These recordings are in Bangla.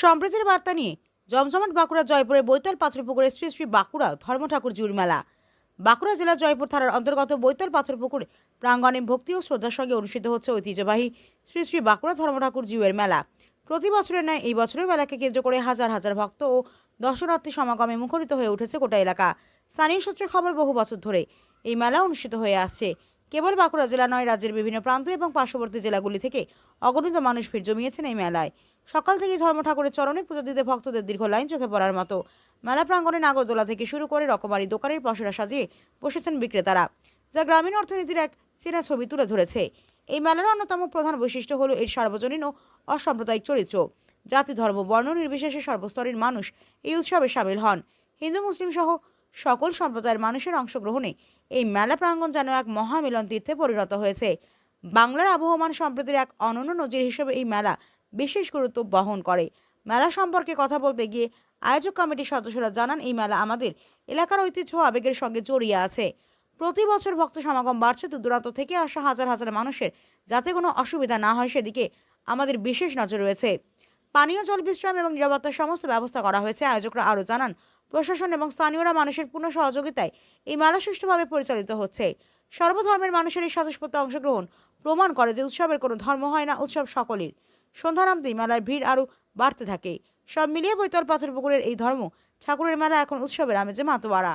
সম্প্রীতির বার্তা নিয়ে জমজমাট বাঁকুড়া জয়পুরের বৈতল পাথরপুকুরে শ্রী শ্রী বাঁকুড়া ধর্ম ঠাকুর জিউর মেলা। বাঁকুড়া জেলার জয়পুর থানার অন্তর্গত বৈতল পাথরপুকুর প্রাঙ্গণে ভক্তি ও শ্রদ্ধার সঙ্গে অনুষ্ঠিত হচ্ছে ঐতিহ্যবাহী শ্রী শ্রী বাঁকুড়া ধর্ম ঠাকুর জিউয়ের মেলা। প্রতি বছরের ন্যায় এই বছরের মেলাকে কেন্দ্র করে হাজার হাজার ভক্ত ও দর্শনার্থী সমাগমে মুখরিত হয়ে উঠেছে গোটা এলাকা। স্থানীয় সূত্রে খবর বহু বছর ধরে এই মেলা অনুষ্ঠিত হয়ে আসছে। কেবল বাঁকুড়া জেলা নয়, রাজ্যের বিভিন্ন প্রান্ত এবং পার্শ্ববর্তী জেলাগুলি থেকে অগণিত মানুষ ভিড় জমিয়েছেন এই মেলায়। সকাল থেকেই ধর্ম ঠাকুরের চরণে পুজো দিতে ভক্তদের দীর্ঘ লাইন চোখে পড়ার মতো। মেলা প্রাঙ্গণে নাগরদোলা থেকে শুরু করে রকমারি দোকানের পসরা সাজিয়ে বসেছেন বিক্রেতারা, যা গ্রামীণ অর্থনীতির এক চেনা ছবি তুলে ধরেছে। এই মেলার অন্যতম প্রধান বৈশিষ্ট্য হলো এর সার্বজনীন ও অসাম্প্রদায়িক চরিত্র। জাতি, ধর্ম, বর্ণ নির্বিশেষে সর্বস্তরের মানুষ এই উৎসবে সামিল হন। হিন্দু মুসলিম সহ সকল সম্প্রদায়ের মানুষের অংশগ্রহণে এই মেলা প্রাঙ্গণ যেন এক মহামিলন তীর্থে পরিণত হয়েছে। বাংলার আবহমান সম্প্রীতির এক অনন্য নজির হিসেবে এই মেলা বিশেষ গুরুত্ব বহন করে। মেলা সম্পর্কে কথা বলতে গিয়ে আয়োজক কমিটির সদস্যরা জানান, এই মেলা আমাদের এলাকার ঐতিহ্য আবেগের সঙ্গে জড়িয়ে আছে। প্রতি বছর ভক্ত সমাগম বাড়ছে। দূর দূরান্ত থেকে আসা হাজার হাজার মানুষের যাতে কোনো অসুবিধা না হয় সেদিকে আমাদের বিশেষ নজর রয়েছে। পানীয় জল বিশ্রাম এবং নিরাপত্তার সমস্ত ব্যবস্থা করা হয়েছে। আয়োজকরা আরও জানান প্রশাসন এবং স্থানীয়রা মানুষের পূর্ণ সহযোগিতায় এই মেলা সুষ্ঠুভাবে পরিচালিত হচ্ছে। সর্বধর্মের মানুষের এই স্বতঃস্ফূর্ত অংশগ্রহণ প্রমাণ করে যে উৎসবের কোনো ধর্ম হয় না, উৎসব সকলের। সন্ধ্যা নামতেই মেলার ভিড় আরও বাড়তে থাকে। সব মিলিয়ে বৈতল পাথর পুকুরের এই ধর্ম ঠাকুরের মেলা এখন উৎসবের আমেজে মাতোয়ারা।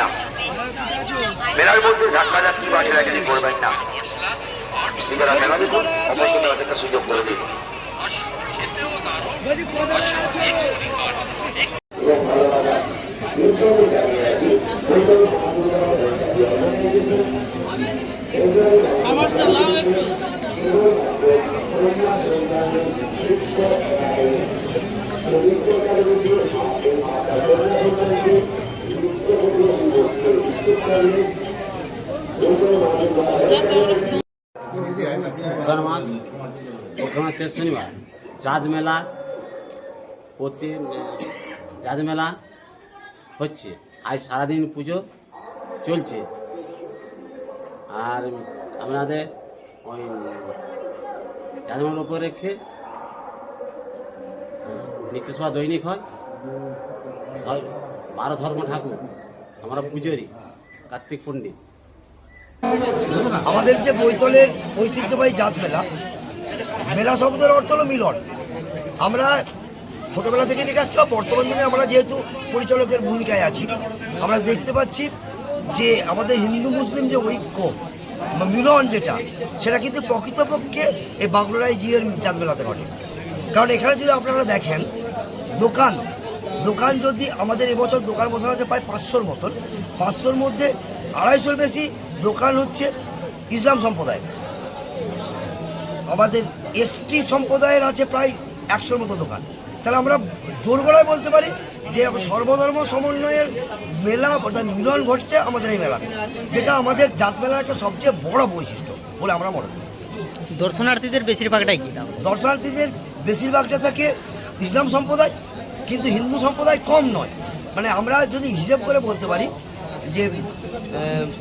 না। মেলার মধ্যে ধাক্কা ধাক্কি বা ঠেলাঠেলি করবেন না। নিজেরা মেলা দেখুন মেলা সুযোগ করে দিন। মাস অঘ্রাণ মাস শেষ শনিবার চাঁদ মেলা প্রতি চাঁদ মেলা হচ্ছে আজ সারাদিন পুজো চলছে আর আপনাদের ওই চাঁদ মেলার উপর রেখে নিত্যসভা দৈনিক হয় বারো ধর্ম ঠাকুর আমরা পুজোরি কার্তিক পণ্ডিত। আমাদের যে বৈতলের ঐতিহ্যবাহী জাত মেলা মেলা শব্দের অর্থ হলো মিলন। আমরা ছোটবেলা থেকে দেখে আসছি বর্তমান দিনে আমরা যেহেতু পরিচালকের ভূমিকায় আছি, আমরা দেখতে পাচ্ছি যে আমাদের হিন্দু মুসলিম যে ঐক্য মিলন যেটা, সেটা কিন্তু প্রকৃতপক্ষে এই বাংলারাই জিয়ের জাত মেলাতে ঘটে। কারণ এখানে যদি আপনারা দেখেন, দোকান দোকান যদি আমাদের এবছর দোকান বসানো আছে প্রায় পাঁচশোর মতন পাঁচশোর মধ্যে আড়াইশোর বেশি দোকান হচ্ছে ইসলাম সম্প্রদায় আমাদের এসটি সম্প্রদায়ের আছে প্রায় একশোর মতো দোকান। তাহলে আমরা জোর গলায় বলতে পারি যে সর্বধর্ম সমন্বয়ের মেলা অর্থাৎ মিলন ঘটছে আমাদের এই মেলাতে যেটা আমাদের জাত মেলার একটা সবচেয়ে বড় বৈশিষ্ট্য বলে আমরা মনে করি। দর্শনার্থীদের বেশিরভাগটাই কি দর্শনার্থীদের বেশিরভাগটা থাকে ইসলাম সম্প্রদায় কিন্তু হিন্দু সম্প্রদায় কম নয়। মানে আমরা যদি হিসেব করে বলতে পারি যে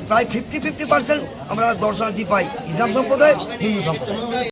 প্রায় ফিফটি ফিফটি পার্সেন্ট আমরা দর্শনার্থী পাই ইসলাম সম্প্রদায়, হিন্দু সম্প্রদায়।